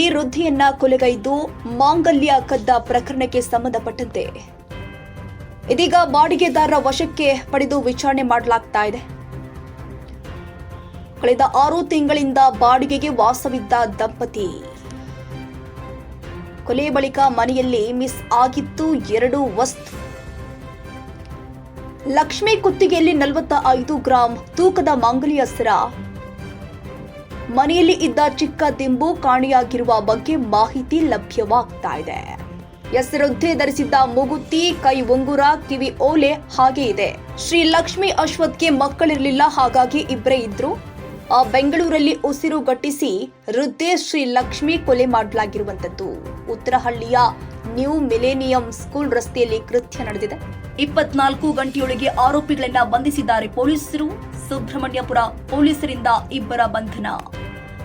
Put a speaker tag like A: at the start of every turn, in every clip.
A: ಬೆಂಗಳೂರಲ್ಲಿ ವೃದ್ಧಿಯನ್ನ ಕೊಲೆಗೈದು ಮಾಂಗಲ್ಯ ಕದ್ದ ಪ್ರಕರಣಕ್ಕೆ ಸಂಬಂಧಪಟ್ಟಂತೆ. ಇದೀಗ ಬಾಡಿಗೆದಾರರ ವಶಕ್ಕೆ ಪಡೆದು ವಿಚಾರಣೆ ಮಾಡಲಾಗ್ತಾ ಇದೆ. ಕಳೆದ ಆರು ತಿಂಗಳಿಂದ ಬಾಡಿಗೆಗೆ ವಾಸವಿದ್ದ ದಂಪತಿ. ಕೊಲೆ ಬಳಿಕ ಮನೆಯಲ್ಲಿ ಮಿಸ್ ಆಗಿತ್ತು ಎರಡು ವಸ್ತು. ಲಕ್ಷ್ಮಿ ಕುತ್ತಿಗೆಯಲ್ಲಿ ನಲವತ್ತ ಐದು ಗ್ರಾಂ ತೂಕದ ಮಾಂಗಲ್ಯ ಸರ. ಮನೆಯಲ್ಲಿ ಇದ್ದ ಚಿಕ್ಕ ದಿಂಬು ಕಾಣೆಯಾಗಿರುವ ಬಗ್ಗೆ ಮಾಹಿತಿ ಲಭ್ಯವಾಗ್ತಾ ಇದೆ. ಹೆಸರುದ್ದೆ ಧರಿಸಿದ್ದ ಮುಗುತಿ, ಕೈ ಉಂಗುರ, ಕಿವಿ ಓಲೆ ಹಾಗೆ ಇದೆ. ಶ್ರೀ ಲಕ್ಷ್ಮಿ ಅಶ್ವತ್ಗೆ ಮಕ್ಕಳಿರಲಿಲ್ಲ, ಹಾಗಾಗಿ ಇಬ್ಬರೇ ಇದ್ರು. ಆ ಬೆಂಗಳೂರಲ್ಲಿ ಉಸಿರು ಗಟ್ಟಿಸಿ ವೃದ್ಧೆ ಶ್ರೀ ಲಕ್ಷ್ಮಿ ಕೊಲೆ ಮಾಡಲಾಗಿರುವಂತದ್ದು ಉತ್ತರಹಳ್ಳಿಯ ನ್ಯೂ ಮಿಲೇನಿಯಂ ಸ್ಕೂಲ್ ರಸ್ತೆಯಲ್ಲಿ ಕೃತ್ಯ ನಡೆದಿದೆ. ಇಪ್ಪತ್ನಾಲ್ಕು ಗಂಟೆಯೊಳಗೆ ಆರೋಪಿಗಳನ್ನ ಬಂಧಿಸಿದ್ದಾರೆ ಪೊಲೀಸರು. ಸುಬ್ರಹ್ಮಣ್ಯಪುರ ಪೊಲೀಸರಿಂದ ಇಬ್ಬರ ಬಂಧನ.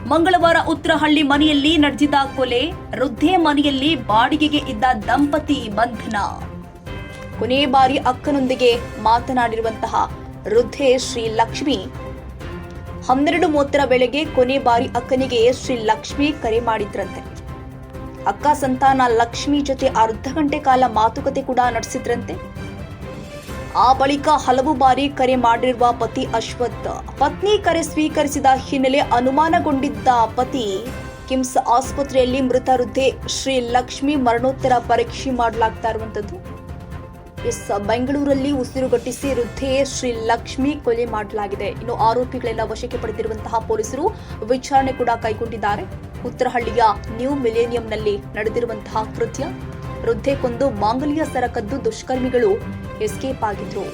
A: ಮಂಗಳವಾರ ಉತ್ತರಹಳ್ಳಿ ಮನೆಯಲ್ಲಿ ನಡೆದಿದ್ದ ಕೊಲೆ, ವೃದ್ಧೆ ಮನೆಯಲ್ಲಿ ಬಾಡಿಗೆಗೆ ಇದ್ದ ದಂಪತಿ ಬಂಧನ. ಕೊನೆ ಬಾರಿ ಅಕ್ಕನೊಂದಿಗೆ ಮಾತನಾಡಿರುವಂತಹ ವೃದ್ಧೆ ಶ್ರೀ ಲಕ್ಷ್ಮಿ. ಹನ್ನೆರಡು ಮೂವತ್ತರ ವೇಳೆಗೆ ಕೊನೆ ಬಾರಿ ಅಕ್ಕನಿಗೆ ಶ್ರೀ ಲಕ್ಷ್ಮಿ ಕರೆ ಮಾಡಿದ್ರಂತೆ. ಅಕ್ಕ ಸಂತಾನ ಲಕ್ಷ್ಮಿ ಜೊತೆ ಅರ್ಧ ಗಂಟೆ ಕಾಲ ಮಾತುಕತೆ ಕೂಡ ನಡೆಸಿದ್ರಂತೆ. ಆ ಬಳಿಕ ಹಲವು ಬಾರಿ ಕರೆ ಮಾಡಿರುವ ಪತಿ ಅಶ್ವಥ್, ಪತ್ನಿ ಕರೆ ಸ್ವೀಕರಿಸಿದ ಹಿನ್ನೆಲೆ ಅನುಮಾನಗೊಂಡಿದ್ದ ಪತಿ ಕಿಮ್ಸ್ ಆಸ್ಪತ್ರೆಯಲ್ಲಿ ಮೃತ ವೃದ್ಧೆ ಶ್ರೀ ಲಕ್ಷ್ಮಿ ಮರಣೋತ್ತರ ಪರೀಕ್ಷೆ ಮಾಡಲಾಗ್ತಾ ಇರುವಂತದ್ದು ಎಸ್, ಬೆಂಗಳೂರಲ್ಲಿ ಉಸಿರುಗಟ್ಟಿಸಿ ವೃದ್ಧೆ ಶ್ರೀ ಲಕ್ಷ್ಮಿ ಕೊಲೆ ಮಾಡಲಾಗಿದೆ. ಇನ್ನು ಆರೋಪಿಗಳೆಲ್ಲ ವಶಕ್ಕೆ ಪಡೆದಿರುವಂತಹ ಪೊಲೀಸರು ವಿಚಾರಣೆ ಕೂಡ ಕೈಗೊಂಡಿದ್ದಾರೆ. ಉತ್ತರಹಳ್ಳಿಯ ನ್ಯೂ ಮಿಲೇನಿಯಂನಲ್ಲಿ ನಡೆದಿರುವಂತಹ ಕೃತ್ಯ. ವೃದ್ಧೆ ಕೊಂದು ಮಾಂಗಲ್ಯ ಸರ ಕದ್ದು ದುಷ್ಕರ್ಮಿಗಳು ಎಸ್ಕೇಪ್ ಆಗಿದ್ರು.